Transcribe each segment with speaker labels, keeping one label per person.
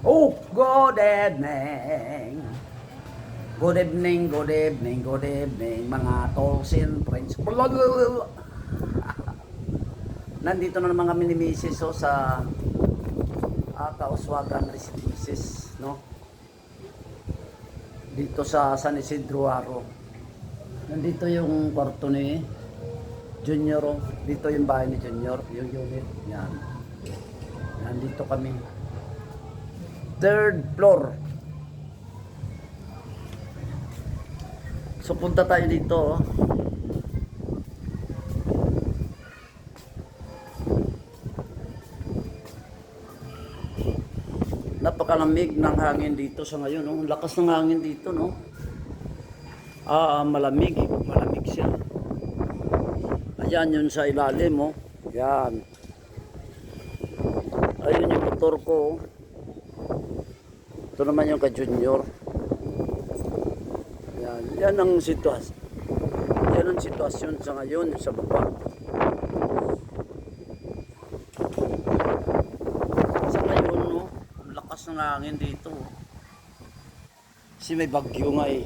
Speaker 1: Oh, good evening. Good evening, good evening, good evening, mga tolls and friends. Nandito na naman kami ni Mrs. Oh, sa uh, Kauswagan Residences, no? Dito sa San Isidro Aro. Nandito yung kwarto ni Junior. Oh. Dito yung bahay ni Junior, yung unit. Yan. Nandito kami. Third floor. So punta tayo dito. oh. Napakalamig ng hangin dito sa ngayon. Ang Lakas ng hangin dito, no? Ah, malamig. Malamig siya. Ayan yun sa ilalim, oh. Yan. Ayun yung motor ko, oh. Ito naman yung ka-junior. Yan. Yan ang sitwasyon. Yan ang sitwasyon sa ngayon sa baba. Sa ngayon, no, lakas ng hangin dito. Kasi may bagyo nga eh.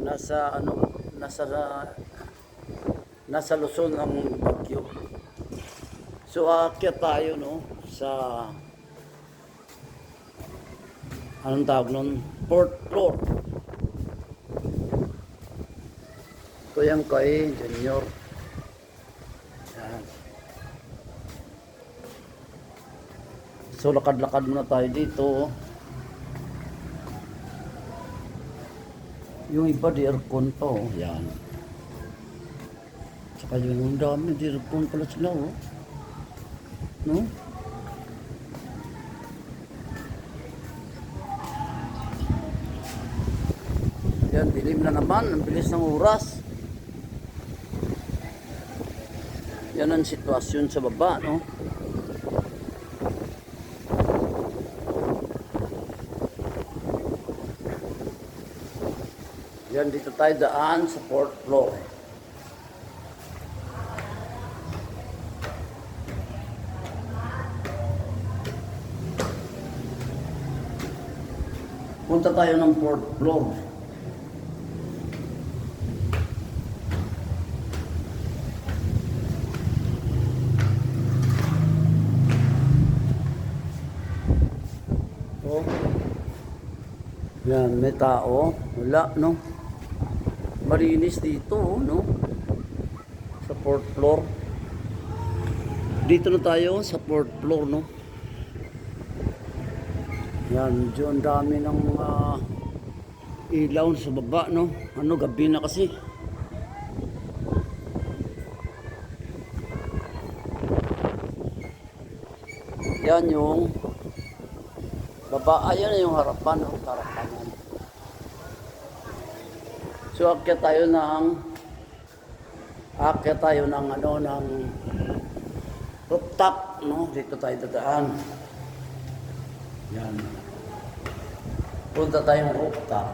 Speaker 1: Nasa ano, nasa nasa Luzon ang bagyo. So aakyat tayo no sa anong tawag nun? Port floor. Ito yung kay Junior. Yan. So lakad-lakad muna tayo dito. oh. Yung iba di aircon pa oh. Yan. Saka yung dami di aircon pala sila oh. No? Yan, dilim na naman. Ang bilis ng oras. Yan ang sitwasyon sa baba, no? Yan, dito tayo daan sa fourth floor. Punta tayo ng fourth floor. Yan, may tao. Wala, no? Marinis dito, oh, no? Sa fourth floor. Dito na tayo sa fourth floor, no? Yan, medyo ang dami ng mga ilaw sa baba, no? Ano, gabi na kasi. Yan yung baba, ayan yung harapan, no? Harapan yan. So, akyat tayo ng akyat tayo ng ano, ng rooftop, no? Dito tayo dadaan. Yan. Punta tayong rooftop.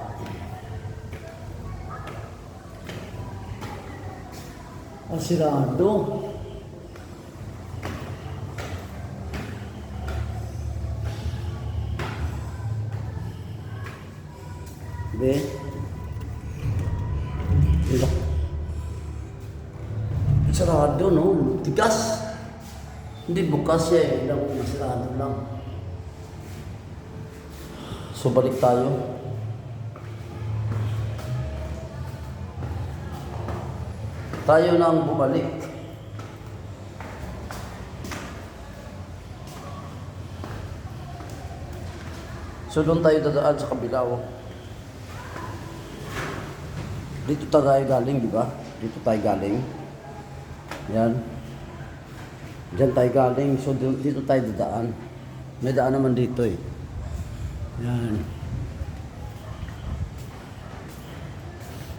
Speaker 1: Ah, sirado. Be. Sarado, no? Tigas. Hindi bukas siya eh. Lang, sarado lang. So balik tayo. Tayo nang bumalik. So doon tayo dadaan sa kabila. oh. Dito tayo galing, di ba? Dito tayo galing. Yan. Diyan tayo galing. So dito tayo dadaan. May daan naman dito eh. Yan.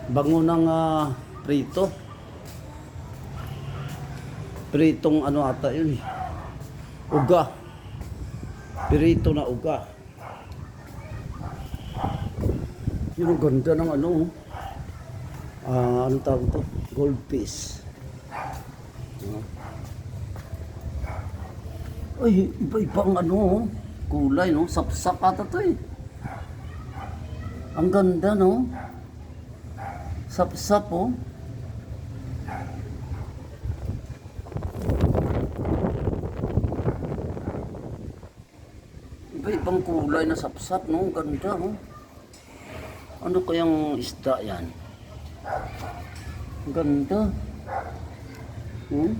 Speaker 1: Bango ng ah, prito. Pritong ano ata yun eh. Uga. Prito na uga. Yun ang ganda ng ano. Ah, anong tawag to? Gold piece. Ay, iba-iba ang ano. oh. kulay, no? Sapsap ata to eh. Ang ganda, no? Sapsap, oh. Iba ibang kulay na sapsap, no? Ang ganda, no? Ano kayang isda yan? Ang ganda. Hmm?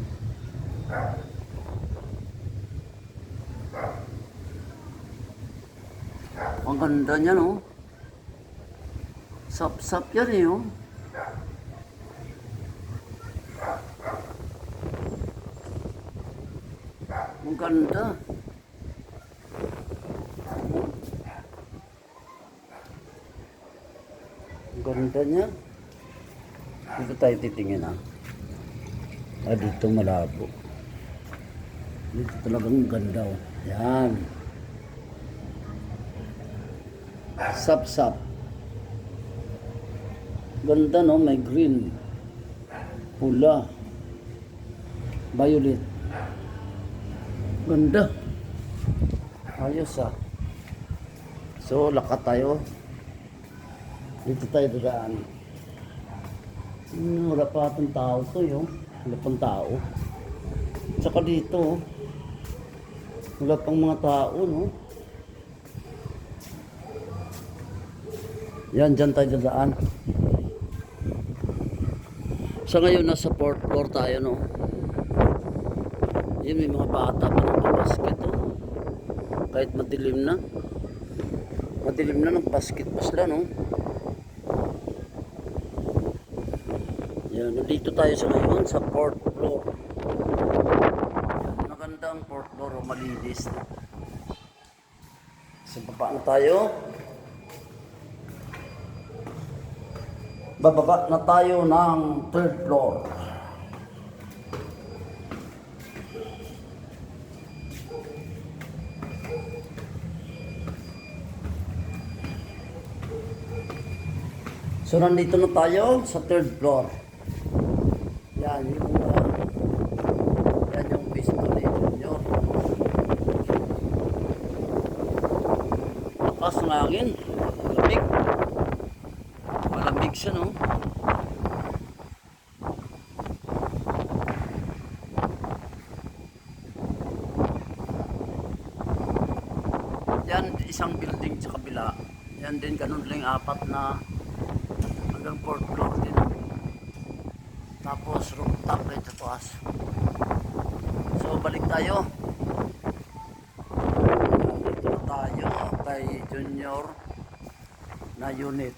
Speaker 1: Ang ganda niya, no? Sap-sap yan eh, oh. Ang ganda. Ang ganda niya. Dito tayo titingin, ah. Ah, dito malabo. Dito talagang ganda, oh. Yan. Sap-sap. Ganda no, may green, pula, violet. Ganda. Ayos ah. So, lakat tayo. Dito tayo dadaan. Hmm, wala pa atong tao to yun. Wala pang tao. Tsaka dito, oh. wala pang mga tao, no? Yan, dyan tayo dadaan. Sa ngayon, nasa fourth floor tayo, no? Yun, may mga bata pa nagpa-basket, oh. Kahit madilim na. Madilim na, nag-basket pa sila, no? Yan, nandito tayo sa ngayon, sa fourth floor. Yan, magandang fourth floor, oh, malinis. Sa baba na tayo. Bababa na tayo ng third floor. So nandito na tayo sa third floor. Yung uh, yan yung pisto ni Junior. Lakas ng hangin. Lamig. Malamig siya, no? Yan, isang building sa kabila. Yan din, ganun lang apat na hanggang fourth floor Tapos rooftop rin sa taas. So, balik tayo. Dito na tayo kay Junior na unit.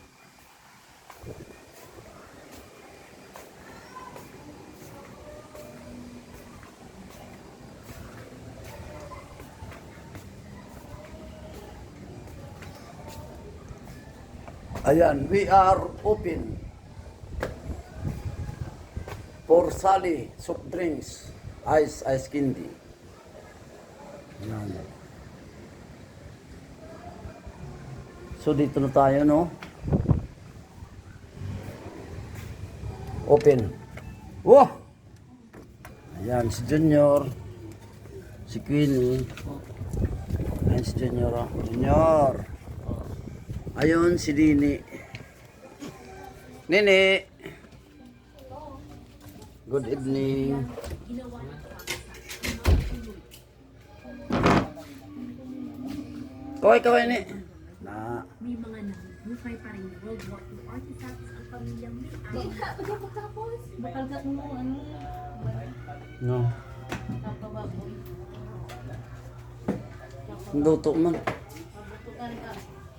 Speaker 1: Ayan, we are open for Sally soft drinks, ice, ice candy. Ayan. So dito na tayo, no? Open. Wow! Ayan, si Junior. Si Queenie. Ayan si Junior. oh. Junior. Ayun, si Nini. Nini. Good evening. Kaway, kaway ni. Na.
Speaker 2: May mga nabubuhay pa rin World War II artifacts ang pamilyang may ay. Pagkatapos,
Speaker 3: Bakalgat mo ano,
Speaker 1: No.
Speaker 3: kapababoy.
Speaker 1: Luto man.
Speaker 3: Mabutukan ka,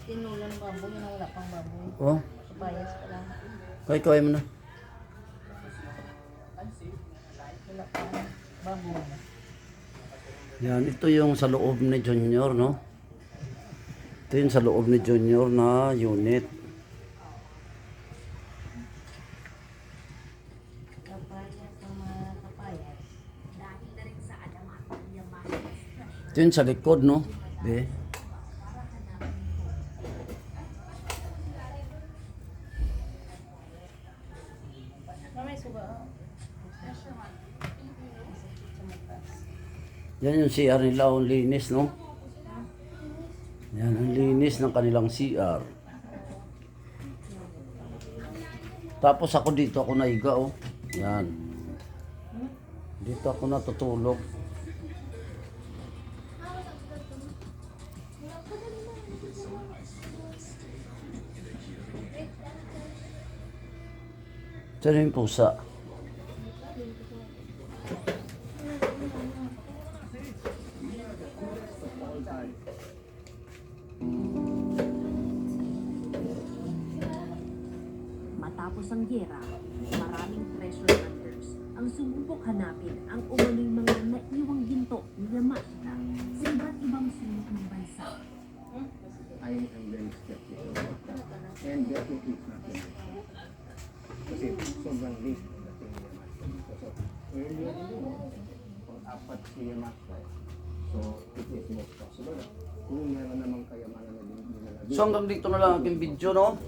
Speaker 3: tinulan baboy, na wala pang baboy.
Speaker 1: Oh.
Speaker 3: Supayas pa lang.
Speaker 1: Kaway, kaway mo na. Yan, ito yung sa loob ni Junior, no? Ito yung sa loob ni Junior na unit. Ito yung sa likod, no? Be. Yan yung CR nila, ang linis, no? Yan, ang linis ng kanilang CR. Tapos ako dito ako naiga oh. Yan. Dito ako natutulog. Diyan yung pusa.
Speaker 2: Matapos ang gera, maraming treasure hunters ang sumubok hanapin ang umano'y mga naiwang ginto ni Yamashita sa iba't ibang sulok ng bansa.
Speaker 4: I am very skeptical. And definitely it's not yun. Kasi sobrang late ang dating ni Yamashita dito. So, earlier yun, kung apat si Yamashita, so most possible. Kung meron namang kayamanan na din.
Speaker 1: So hanggang dito na lang aking video no.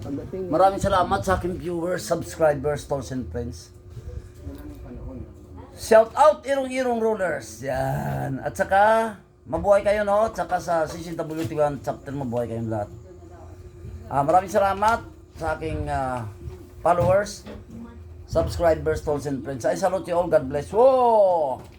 Speaker 4: Pagdating na
Speaker 1: Maraming salamat sa aking viewers, subscribers, tolls and friends.
Speaker 4: ng panahon,
Speaker 1: Shout out Irong-Irong Rulers. Yan. At saka, mabuhay kayo no. At saka sa CCWT1 chapter, mabuhay kayong lahat. Ah, maraming salamat sa aking ah, followers, subscribers, tolls and friends. I salute you all. God bless. Whoa!